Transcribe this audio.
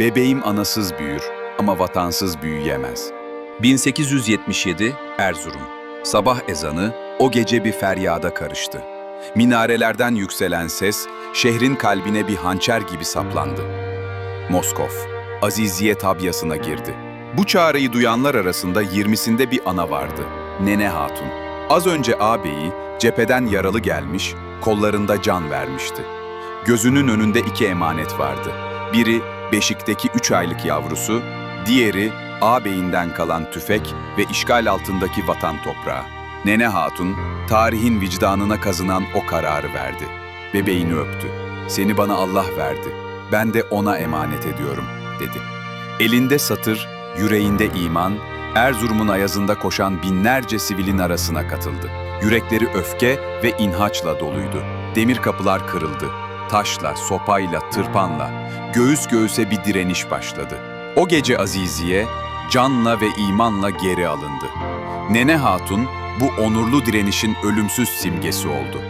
Bebeğim anasız büyür ama vatansız büyüyemez. 1877 Erzurum. Sabah ezanı o gece bir feryada karıştı. Minarelerden yükselen ses şehrin kalbine bir hançer gibi saplandı. Moskov, Aziziye tabyasına girdi. Bu çağrıyı duyanlar arasında yirmisinde bir ana vardı. Nene Hatun. Az önce ağabeyi cepheden yaralı gelmiş, kollarında can vermişti. Gözünün önünde iki emanet vardı. Biri beşikteki üç aylık yavrusu, diğeri ağabeyinden kalan tüfek ve işgal altındaki vatan toprağı. Nene Hatun, tarihin vicdanına kazınan o kararı verdi. Bebeğini öptü. Seni bana Allah verdi. Ben de ona emanet ediyorum, dedi. Elinde satır, yüreğinde iman, Erzurum'un ayazında koşan binlerce sivilin arasına katıldı. Yürekleri öfke ve inhaçla doluydu. Demir kapılar kırıldı. Taşla, sopayla, tırpanla, göğüs göğüse bir direniş başladı. O gece Aziziye, canla ve imanla geri alındı. Nene Hatun, bu onurlu direnişin ölümsüz simgesi oldu.